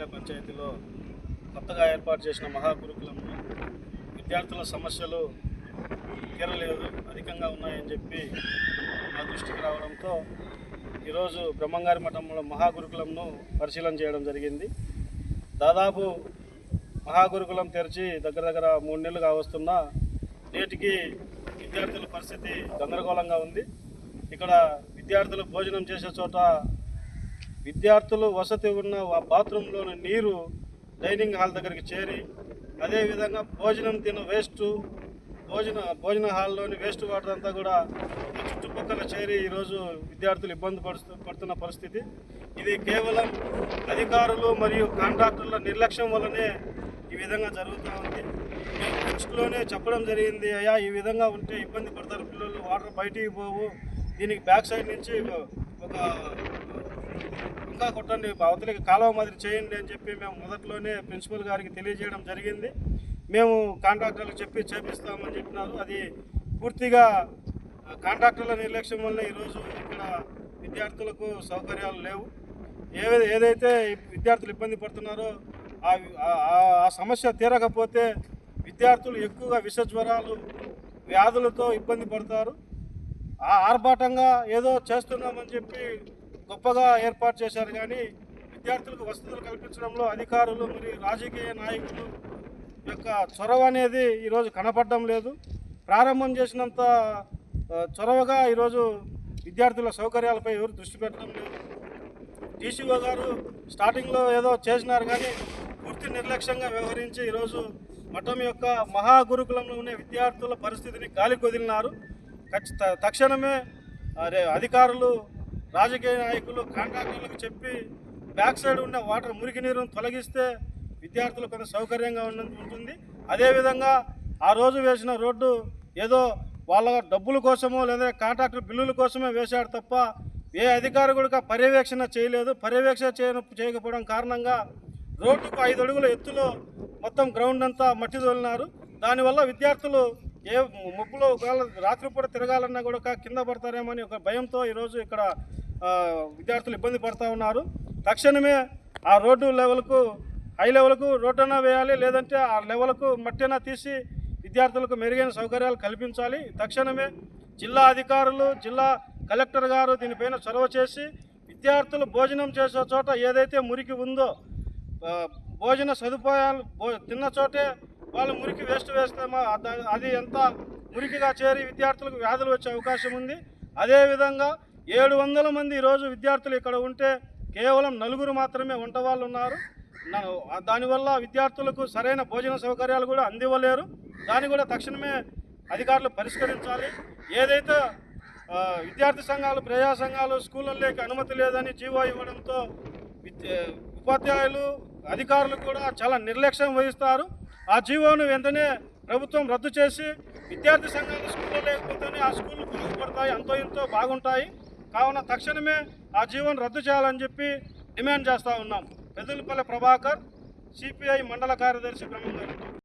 బ్రహ్మంపల్లె పంచాయతీలో కొత్తగా ఏర్పాటు చేసిన మహాగురుకులంలో విద్యార్థుల సమస్యలు తీరలేదు అధికంగా ఉన్నాయని చెప్పి మా దృష్టికి రావడంతో ఈరోజు బ్రహ్మంగారి మఠంలో మహాగురుకులంను పరిశీలన చేయడం జరిగింది. దాదాపు మహాగురుకులం తెరిచి దగ్గర దగ్గర మూడు నెలలు కావస్తున్నా నేటికి విద్యార్థుల పరిస్థితి గందరగోళంగా ఉంది. ఇక్కడ విద్యార్థులు భోజనం చేసే చోట విద్యార్థులు వసతి ఉన్న ఆ బాత్రూంలోని నీరు డైనింగ్ హాల్ దగ్గరికి చేరి అదేవిధంగా భోజనం తిన వేస్ట్ భోజన భోజన హాల్లోని వేస్ట్ వాటర్ అంతా కూడా చుట్టుపక్కల చేరి ఈరోజు విద్యార్థులు ఇబ్బంది పడుతు పడుతున్న పరిస్థితి. ఇది కేవలం అధికారులు మరియు కాంట్రాక్టర్ల నిర్లక్ష్యం వల్లనే ఈ విధంగా జరుగుతూ ఉంది. ఫస్ట్లోనే చెప్పడం జరిగింది అయ్యా ఈ విధంగా ఉంటే ఇబ్బంది పడతారు పిల్లలు వాటర్ బయటికి పోవు. దీనికి బ్యాక్ సైడ్ నుంచి ఒక ఇంకా కొట్టండి అవతలికి కాలువ మాదిరి చేయండి అని చెప్పి మేము మొదట్లోనే ప్రిన్సిపల్ గారికి తెలియజేయడం జరిగింది. మేము కాంట్రాక్టర్లకు చెప్పి చేపిస్తామని చెప్పినారు. అది పూర్తిగా కాంట్రాక్టర్ల నిర్లక్ష్యం వల్ల ఈరోజు ఇక్కడ విద్యార్థులకు సౌకర్యాలు లేవు. ఏ ఏదైతే విద్యార్థులు ఇబ్బంది పడుతున్నారో ఆ సమస్య తీరకపోతే విద్యార్థులు ఎక్కువగా విష జ్వరాలు వ్యాధులతో ఇబ్బంది పడతారు. ఆ ఆర్భాటంగా ఏదో చేస్తున్నామని చెప్పి గొప్పగా ఏర్పాటు చేశారు. కానీ విద్యార్థులకు వసతులు కల్పించడంలో అధికారులు మరియు రాజకీయ నాయకులు యొక్క చొరవ అనేది ఈరోజు కనపడడం లేదు. ప్రారంభం చేసినంత చొరవగా ఈరోజు విద్యార్థుల సౌకర్యాలపై ఎవరు దృష్టి పెట్టడం లేదు. డీసీఓ గారు స్టార్టింగ్లో ఏదో చేసినారు కానీ పూర్తి నిర్లక్ష్యంగా వ్యవహరించి ఈరోజు మఠం యొక్క మహాగురుకులంలో ఉండే విద్యార్థుల పరిస్థితిని గాలికి వదిలినారు. ఖచ్చిత తక్షణమే అదే అధికారులు రాజకీయ నాయకులు కాంట్రాక్టర్లకు చెప్పి బ్యాక్ సైడ్ ఉన్న వాటర్ మురికి నీరును తొలగిస్తే విద్యార్థులు కొంత సౌకర్యంగా ఉంటుంది. అదేవిధంగా ఆ రోజు వేసిన రోడ్డు ఏదో వాళ్ళ డబ్బుల కోసమో లేదా కాంట్రాక్టర్ బిల్లుల కోసమే వేశాడు తప్ప ఏ అధికారి కూడా పర్యవేక్షణ చేయలేదు. పర్యవేక్షణ చేయన చేయకపోవడం కారణంగా రోడ్డుకు ఐదు అడుగుల ఎత్తులో మొత్తం గ్రౌండ్ అంతా మట్టి తోలినారు. దానివల్ల విద్యార్థులు ఏ ముప్పులో ఒకవేళ రాత్రిపూట తిరగాలన్నా కూడా కింద పడతారేమో అని ఒక భయంతో ఈరోజు ఇక్కడ విద్యార్థులు ఇబ్బంది పడుతూ ఉన్నారు. తక్షణమే ఆ రోడ్డు లెవెల్కు హై లెవెల్కు రోడ్డైనా వేయాలి లేదంటే ఆ లెవెల్కు మట్టైనా తీసి విద్యార్థులకు మెరుగైన సౌకర్యాలు కల్పించాలి. తక్షణమే జిల్లా అధికారులు జిల్లా కలెక్టర్ గారు దీనిపైన చొరవ చేసి విద్యార్థులు భోజనం చేసే చోట ఏదైతే మురికి ఉందో భోజన సదుపాయాలు తిన్న చోటే వాళ్ళు మురికి వేస్ట్ వేస్తామో అది ఎంత మురికిగా చేరి విద్యార్థులకు వ్యాధులు వచ్చే అవకాశం ఉంది. అదేవిధంగా ఏడు వందల మంది ఈరోజు విద్యార్థులు ఇక్కడ ఉంటే కేవలం నలుగురు మాత్రమే వంట వాళ్ళు ఉన్నారు దానివల్ల విద్యార్థులకు సరైన భోజన సౌకర్యాలు కూడా అందివ్వలేరు. దాన్ని కూడా తక్షణమే అధికారులు పరిష్కరించాలి. ఏదైతే విద్యార్థి సంఘాలు ప్రజా సంఘాలు స్కూళ్ళలోకి అనుమతి లేదని జీవో ఇవ్వడంతో విద్య ఉపాధ్యాయులు అధికారులు కూడా చాలా నిర్లక్ష్యం వహిస్తారు. ఆ జీవోను వెంటనే ప్రభుత్వం రద్దు చేసి విద్యార్థి సంఘాలు స్కూళ్ళు లేకపోతేనే ఆ స్కూళ్ళు పడతాయి. అంతో ఇంతో బాగుంటాయి. కావున తక్షణమే ఆ జీవోను రద్దు చేయాలని చెప్పి డిమాండ్ చేస్తూ ఉన్నాం. పెద్దలపల్లి ప్రభాకర్ సిపిఐ మండల కార్యదర్శి బ్రహ్మంగారు